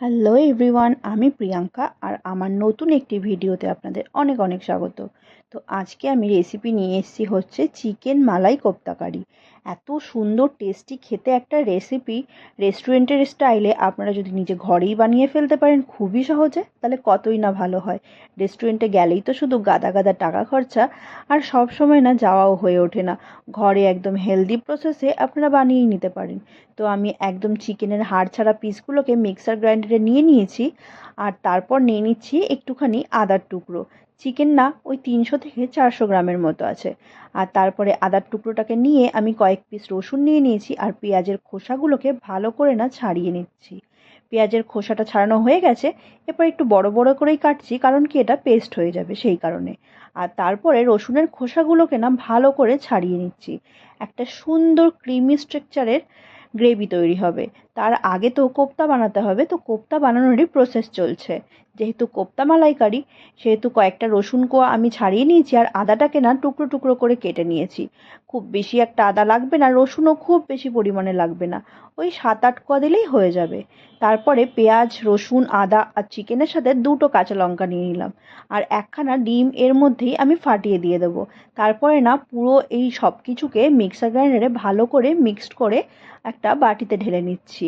Hello everyone আমি প্রিয়াঙ্কা আর আমার নতুন একটি ভিডিওতে আপনাদের অনেক অনেক স্বাগত। তো আজকে আমি রেসিপি নিয়ে এসেছি হচ্ছে চিকেন মালাই কোপ্তা কারি এত সুন্দর টেস্টি খেতে একটা রেসিপি রেস্টুরেন্টের স্টাইলে আপনারা যদি নিজে ঘরেই বানিয়ে ফেলতে পারেন, খুবই সহজে। তাহলে কতই না ভালো হয়। রেস্টুরেন্টে গেলেই তো শুধু গাদা গাদা টাকা খরচা, আর সব সময় না যাওয়াও হয়ে ওঠে না। ঘরে একদম হেলদি প্রসেসে আপনারা বানিয়েই নিতে পারেন। তো আমি একদম চিকেনের হাড় ছাড়া পিসগুলোকে মিক্সার গ্রাইন্ডারে নিয়ে নিয়েছি, আর তারপর নিয়ে নিচ্ছি একটুখানি আদার টুকরো। চিকেন না, ওই তিনশো থেকে চারশো গ্রামের মতো আছে। আর তারপরে আদার টুকরোটাকে নিয়ে আমি কয়েক পিস রসুন নিয়ে নিয়েছি আর পেঁয়াজের খোসাগুলোকে ভালো করে না ছাড়িয়ে নিচ্ছি। পেঁয়াজের খোসাটা ছাড়ানো হয়ে গেছে, এরপর একটু বড় বড় করেই কাটছি কারণ কি এটা পেস্ট হয়ে যাবে সেই কারণে। আর তারপরে রসুনের খোসাগুলোকে না ভালো করে ছাড়িয়ে নিচ্ছি। একটা সুন্দর ক্রিমি স্ট্রাকচারের গ্রেভি তৈরি হবে। তার আগে তো কোপ্তা বানাতে হবে, তো কোপ্তা বানানোরই প্রসেস চলছে। যেহেতু কোপ্তা মালাইকারি, সেহেতু কয়েকটা রসুন কোয়া আমি ছাড়িয়ে নিয়েছি আর আদাটাকে না টুকরো টুকরো করে কেটে নিয়েছি। খুব বেশি একটা আদা লাগবে না, রসুনও খুব বেশি পরিমাণে লাগবে না। ওই সাত আট কোয়া দিলেই হয়ে যাবে। তারপরে পেঁয়াজ, রসুন, আদা আর চিকেনের সাথে দুটো কাঁচা লঙ্কা নিয়ে নিলাম। আর একখানা ডিম এর মধ্যেই আমি ফাটিয়ে দিয়ে দেবো। তারপরে না পুরো এই সব কিছুকে মিক্সার গ্রাইন্ডারে ভালো করে মিক্সড করে একটা বাটিতে ঢেলে নিচ্ছি।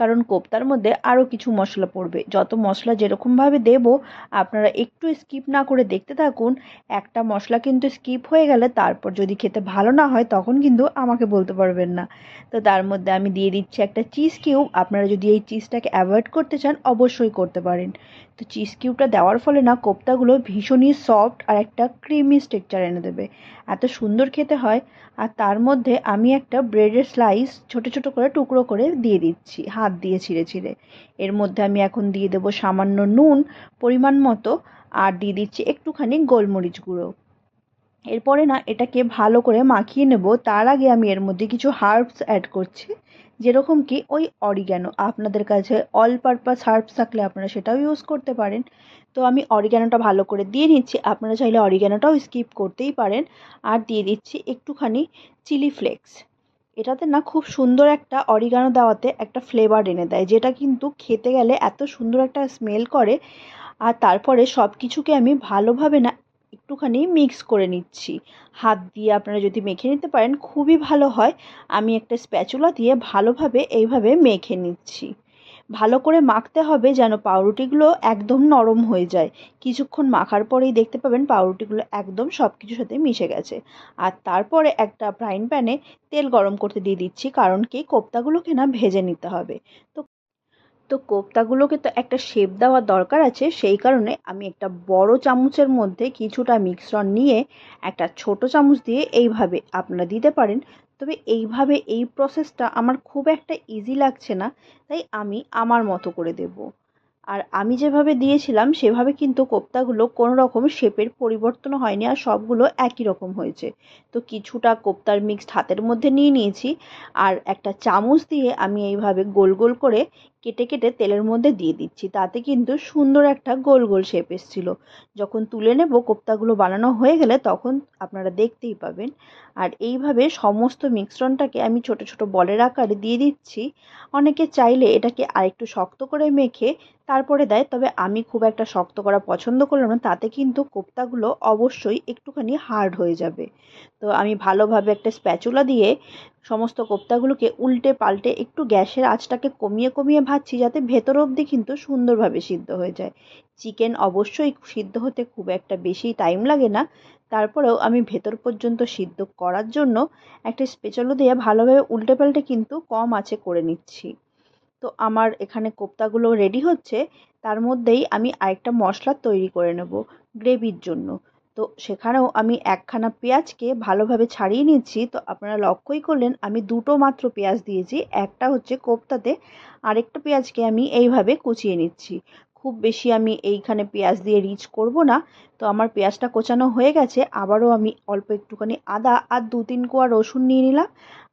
কারণ কোপ্তার মধ্যে আরও কিছু মশলা পড়বে। যত মশলা যেরকমভাবে দেব, আপনারা একটু স্কিপ না করে দেখতে থাকুন, একটা মশলা কিন্তু স্কিপ হয়ে গেলে তারপর যদি খেতে ভালো না হয়, তখন কিন্তু আমাকে বলতে পারবেন না। তো তার মধ্যে আমি দিয়ে দিচ্ছি একটা চিজ কিউব আপনারা যদি এই চিজটাকে অ্যাভয়েড করতে চান, অবশ্যই করতে পারেন। তো চিজ কিউবটা দেওয়ার ফলে না, কোপ্তাগুলো ভীষণই সফট আর একটা ক্রিমি স্ট্রাকচার এনে দেবে। এত সুন্দর খেতে হয়। আর তার মধ্যে আমি একটা ব্রেডের স্লাইস ছোট ছোট করে টুকরো করে দিয়ে দিচ্ছি। হাত দিয়ে ছিঁড়ে ছিঁড়ে। এর মধ্যে আমি এখন দিয়ে দেবো সামান্য নুন, পরিমাণ মতো, আর দিয়ে দিচ্ছি একটুখানি গোলমরিচ গুঁড়ো। এরপরে না, এটাকে ভালো করে মাখিয়ে নেব। তার আগে আমি এর মধ্যে কিছু হার্বস অ্যাড করছি, যেরকম কি ওই অরিগ্যানো। আপনাদের কাছে অল পারপাস হার্বস থাকলে আপনারা সেটাও ইউজ করতে পারেন। তো আমি অরিগ্যানোটা ভালো করে দিয়ে নিচ্ছি। আপনারা চাইলে অরিগ্যানোটাও স্কিপ করতেই পারেন। আর দিয়ে দিচ্ছি একটুখানি চিলি ফ্লেক্স। এটাতে না খুব সুন্দর একটা অরিগানো দেওয়াতে একটা ফ্লেভার এনে দেয়, যেটা কিন্তু খেতে গেলে এত সুন্দর একটা স্মেল করে। আর তারপরে সব কিছুকে আমি ভালোভাবে না একটুখানি মিক্স করে নিচ্ছি। হাত দিয়ে আপনারা যদি মেখে নিতে পারেন, খুবই ভালো হয়। আমি একটা স্প্যাচুলা দিয়ে ভালোভাবে এইভাবে মেখে নিচ্ছি। ভালো করে মাখতে হবে যেন পাউরুটিগুলো একদম নরম হয়ে যায়। কিছুক্ষণ মাখার পরেই দেখতে পাবেন পাউরুটিগুলো একদম সব কিছুর সাথে মিশে গেছে। আর তারপরে একটা ফ্রাইং প্যানে তেল গরম করতে দিয়ে দিচ্ছি কারণ কি কোপ্তাগুলোকে না ভেজে নিতে হবে। তো তো কোপ্তাগুলোকে তো একটা শেপ দেওয়ার দরকার আছে, সেই কারণে আমি একটা বড় চামচের মধ্যে কিছুটা মিক্সরন নিয়ে একটা ছোট চামচ দিয়ে এইভাবে আপনারা দিতে পারেন। তবে এইভাবে এই প্রসেসটা আমার খুব একটা ইজি লাগছে না, তাই আমি আমার মতো করে দেব। আর আমি যেভাবে দিয়েছিলাম, সেভাবে কিন্তু কোপ্তাগুলো কোনো রকম শেপের পরিবর্তন হয়নি আর সবগুলো একই রকম হয়েছে। তো কিছুটা কোপ্তার মিক্সড হাতের মধ্যে নিয়ে নিয়েছি, আর একটা চামচ দিয়ে আমি এইভাবে গোল গোল করে কেটে কেটে তেলের মধ্যে দিয়ে দিচ্ছি। তাতে কিন্তু সুন্দর একটা গোল গোল শেপ এসেছিল। যখন তুলে নেব, কোপ্তাগুলো বানানো হয়ে গেলে তখন আপনারা দেখতেই পাবেন। আর এইভাবে সমস্ত মিশ্রণটাকে আমি ছোট ছোট বলের আকারে দিয়ে দিচ্ছি। অনেকে চাইলে এটাকে আরেকটু শক্ত করে মেখে তারপরে দেয়, তবে আমি খুব একটা শক্ত করা পছন্দ করলাম না। তাতে কিন্তু কোপ্তাগুলো অবশ্যই একটুখানি হার্ড হয়ে যাবে। তো আমি ভালোভাবে একটা স্প্যাচুলা দিয়ে সমস্ত কোপ্তাগুলোকে উল্টে পাল্টে একটু গ্যাসের আঁচটাকে কমিয়ে কমিয়ে ভাজছি যাতে ভেতর অবধি কিন্তু সুন্দরভাবে সিদ্ধ হয়ে যায়। চিকেন অবশ্যই সিদ্ধ হতে খুব একটা বেশি টাইম লাগে না। তারপরেও আমি ভেতর পর্যন্ত সিদ্ধ করার জন্য একটা স্পেচালো দিয়ে ভালোভাবে উল্টে পাল্টে কিন্তু কম আঁচে করে নিচ্ছি। তো আমার এখানে কোপ্তাগুলো রেডি হচ্ছে, তার মধ্যেই আমি আরেকটা মশলা তৈরি করে নেব, গ্রেভির জন্য। তো সেখানেও আমি একখানা পেঁয়াজকে ভালোভাবে ছাড়িয়ে নিচ্ছি। তো আপনারা লক্ষ্যই করলেন, আমি দুটো মাত্র পেঁয়াজ দিয়েছি। একটা হচ্ছে কোপ্তাতে, আরেকটা পেঁয়াজকে আমি এইভাবে কুচিয়ে নিচ্ছি। খুব বেশি আমি এইখানে পেঁয়াজ দিয়ে রিচ করব না। তো আমার পেঁয়াজটা কোচানো হয়ে গেছে, আবারও আমি অল্প একটুখানি আদা আর দু তিন কোয়া রসুন নিয়ে নিলাম।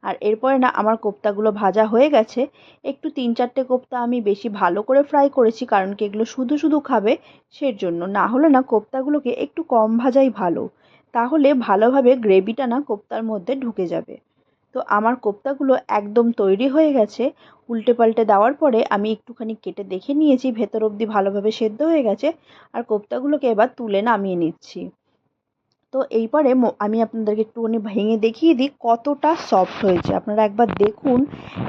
আর এরপরে না আমার কোপ্তাগুলো ভাজা হয়ে গেছে। একটু তিন চারটে কোপ্তা আমি বেশি ভালো করে ফ্রাই করেছি, কারণ কি এগুলো শুধু শুধু খাবে সের জন্য না হলে না কোপ্তাগুলোকে একটু কম ভাজাই ভালো। তাহলে ভালোভাবে গ্রেভিটা না কোপ্তার মধ্যে ঢুকে যাবে। তো আমার কোপ্তাগুলো একদম তৈরি হয়ে গেছে। উল্টে পাল্টে দেওয়ার পরে আমি একটুখানি কেটে দেখে নিয়েছি, ভেতর অবধি ভালোভাবে সেদ্ধ হয়ে গেছে আর কোপ্তাগুলোকে এবার তুলে নামিয়ে নিচ্ছি। তো এইবারে আমি আপনাদেরকে একটুখানি ভেঙে দেখিয়ে দিই কতটা সফট হয়েছে। আপনারা একবার দেখুন,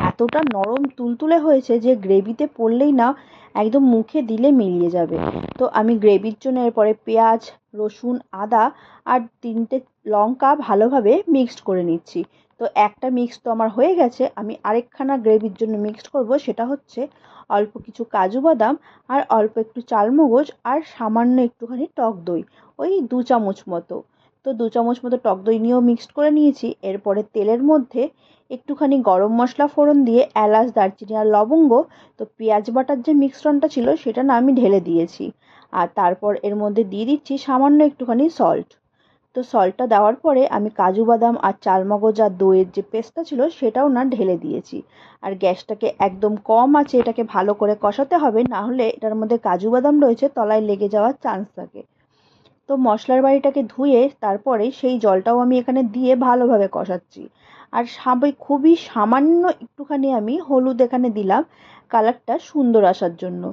এতটা নরম তুলতুলে হয়েছে যে গ্রেভিতে পড়লেই না একদম মুখে দিলে মিলিয়ে যাবে। তো আমি গ্রেভির জন্য এরপরে পেঁয়াজ, রসুন, আদা আর তিনটে লঙ্কা ভালোভাবে মিক্সড করে নিচ্ছি। তো একটা মিক্স তো আমার হয়ে গেছে, আমি আরেকখানা গ্রেভির জন্য মিক্সড করব, সেটা হচ্ছে অল্প কিছু কাজু বাদাম আর অল্প একটু চালমগজ আর সামান্য একটুখানি টক দই, ওই দু চামচ মতো। তো দু চামচ মতো টক দই নিয়েও মিক্সড করে নিয়েছি, এরপরে তেলের মধ্যে একটুখানি গরম মশলা ফোড়ন দিয়ে এলাচ, দারচিনি আর লবঙ্গ, তো পেঁয়াজ বাটার যে মিশ্রণটা ছিল, সেটা না আমি ঢেলে দিয়েছি। আর তারপর এর মধ্যে দিয়ে দিচ্ছি সামান্য একটুখানি সল্ট তো সল্টটা দেওয়ার পরে আমি কাজু বাদাম আর চালমগজ আর দইয়ের যে পেস্টটা ছিল সেটাও না ঢেলে দিয়েছি। আর গ্যাসটাকে একদম কম আছে, এটাকে ভালো করে কষাতে হবে, না হলে এটার মধ্যে কাজু বাদাম রয়েছে, তলায় লেগে যাওয়ার চান্স থাকে। তো মশলার বাড়িটাকে ধুয়ে তারপরে সেই জলটাও আমি এখানে দিয়ে ভালোভাবে কষাচ্ছি। আর সাবে খুবই সামান্য একটুখানি আমি হলুদ এখানে দিলাম কালারটা সুন্দর আসার জন্য।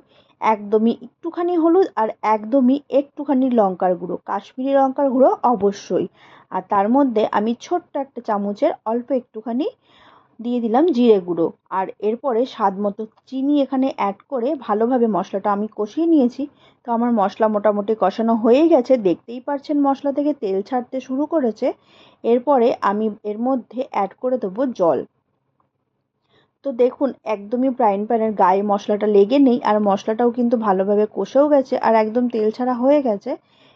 একদমই একটুখানি হলুদ আর একদমই একটুখানি লঙ্কার গুঁড়ো, কাশ্মীরি লঙ্কার গুঁড়ো অবশ্যই। আর তার মধ্যে আমি ছোট্ট একটা চামচের অল্প একটুখানি দিয়ে দিলাম জিরে গুঁড়ো। আর এরপরে স্বাদ মতো চিনি এখানে অ্যাড করে ভালোভাবে মশলাটা আমি কষিয়ে নিয়েছি। তো আমার মশলা মোটামুটি কষানো হয়ে গেছে, দেখতেই পারছেন মশলা থেকে তেল ছাড়তে শুরু করেছে। এরপরে আমি এর মধ্যে অ্যাড করে দেবো জল। তো দেখুন, একদমই ফ্রাইং প্যানের গায়ে মশলাটা লেগে নেই আর মশলাটাও কিন্তু ভালোভাবে কষেও গেছে আর একদম তেল ছাড়া হয়ে গেছে।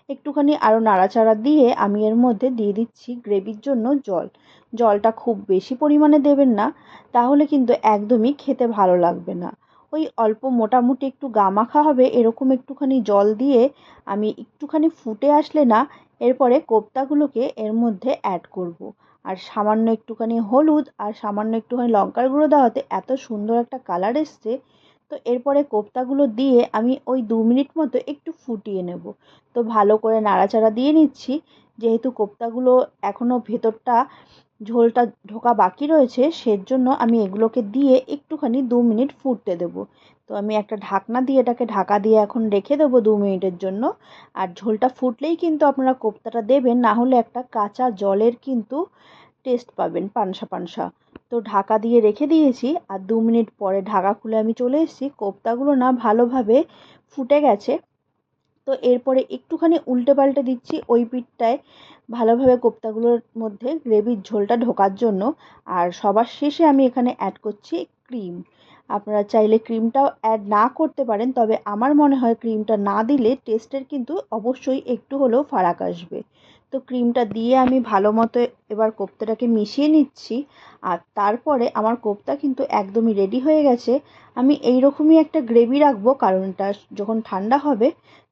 একটুখানি আরও নাড়াচাড়া দিয়ে আমি এর মধ্যে দিয়ে দিচ্ছি গ্রেভির জন্য জল। জলটা খুব বেশি পরিমাণে দেবেন না, তাহলে কিন্তু একদমই খেতে ভালো লাগবে না। ওই অল্প মোটামুটি একটু গামাখা হবে, এরকম একটুখানি জল দিয়ে আমি একটুখানি ফুটে আসলে না, এরপরে কোপ্তাগুলোকে এর মধ্যে অ্যাড করব। আর সামান্য একটুখানি হলুদ আর সামান্য একটুখানি লঙ্কার গুঁড়ো দেওয়াতে এত সুন্দর একটা কালার এসছে। তো এরপরে কোপ্তাগুলো দিয়ে আমি ওই দু মিনিট মতো একটু ফুটিয়ে নেব। তো ভালো করে নাড়াচাড়া দিয়ে নিচ্ছি। যেহেতু কোপ্তাগুলো এখনও ভেতরটা ঝোলটা ঢোকা বাকি রয়েছে, সেজন্য আমি এগুলোকে দিয়ে একটুখানি দু মিনিট ফুটতে দেবো। তো আমি একটা ঢাকনা দিয়ে এটাকে ঢাকা দিয়ে এখন রেখে দেবো দু মিনিটের জন্য। আর ঝোলটা ফুটলেই কিন্তু আপনারা কোপ্তাটা দেবেন, না হলে একটা কাঁচা জলের কিন্তু টেস্ট পাবেন পানসা পানসা। তো ঢাকা দিয়ে রেখে দিয়েছি, আর দু মিনিট পরে ঢাকা খুলে আমি চলে এসেছি। কোপ্তাগুলো না ভালোভাবে ফুটে গেছে। তো এরপরে একটুখানি উল্টে পাল্টে দিচ্ছি ওই পিঠটায় ভালোভাবে কোপ্তাগুলোর মধ্যে গ্রেভির ঝোলটা ঢোকার জন্য। আর সবার শেষে আমি এখানে অ্যাড করছি ক্রিম আপনারা চাইলে ক্রিমটাও অ্যাড না করতে পারেন, তবে আমার মনে হয় ক্রিমটা না দিলে টেস্টের কিন্তু অবশ্যই একটু হলেও ফারাক আসবে। তো ক্রিমটা দিয়ে আমি ভালো মতো এবার কোপ্তাটাকে মিশিয়ে নিচ্ছি, আর তারপরে আমার কোপ্তা কিন্তু একদমই রেডি হয়ে গেছে। আমি এই রকমই একটা গ্রেভি রাখব কারণ এটা যখন ঠান্ডা হবে,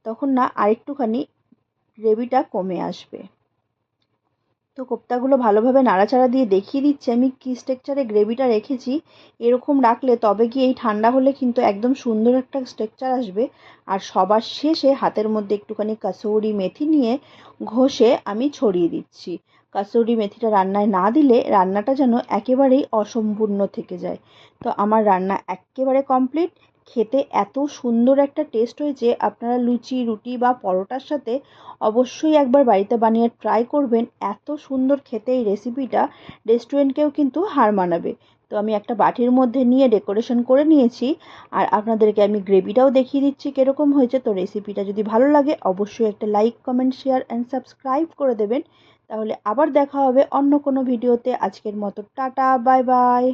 তখন না আরেকটুখানি গ্রেভিটা কমে আসবে। তো কোপ্তাগুলো ভালোভাবে নাড়াচাড়া দিয়ে দেখিয়ে দিচ্ছি। আমি কী স্ট্রেকচারে গ্রেভিটা রেখেছি, এরকম রাখলে তবে কি এই ঠান্ডা হলে কিন্তু একদম সুন্দর একটা স্ট্রেকচার আসবে। আর সবার শেষে হাতের মধ্যে একটুখানি কাসৌরি মেথি নিয়ে ঘষে আমি ছড়িয়ে দিচ্ছি। কাসৌরি মেথিটা রান্নায় না দিলে রান্নাটা যেন একেবারেই অসম্পূর্ণ থেকে যায়। তো আমার রান্না একেবারে কমপ্লিট খেতে এত সুন্দর একটা টেস্ট হয়েছে, আপনারা লুচি, রুটি বা পরোটার সাথে অবশ্যই একবার বাড়িতে বানিয়ে ট্রাই করবেন। এত সুন্দর খেতে এই রেসিপিটা রেস্টুরেন্টকেও কিন্তু হার মানাবে। তো আমি একটা বাটির মধ্যে নিয়ে ডেকোরেশন করে নিয়েছি আর আপনাদেরকে আমি গ্রেভিটাও দেখিয়ে দিচ্ছি কীরকম হয়েছে। তো রেসিপিটা যদি ভালো লাগে অবশ্যই একটা like comment share and subscribe করে দেবেন। তাহলে আবার দেখা হবে অন্য কোনো ভিডিওতে আজকের মতো টাটা বাই বাই